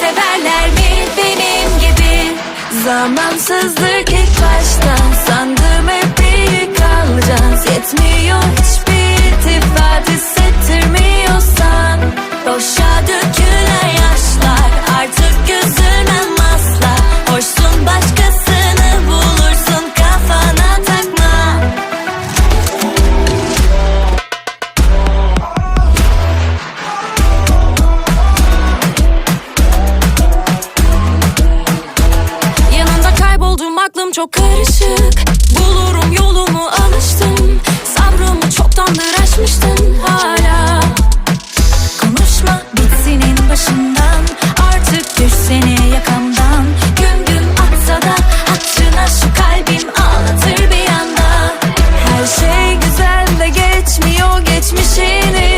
severler mi? Benim gibi. Zamansızlık ilk başta. Sandım hep iyi kalacağız Yetmiyor hiçbir iltifat hissettirmiyorsan. Boşa dökülen Çok karışık. Bulurum yolumu alıştım. Sabrımı çoktandır aşmıştın hala. Konuşma git senin başından. Artık düşsene yakamdan. Güm güm atsa da Hattına şu kalbim ağlatır bir anda Her şey güzel de geçmiyor geçmişini.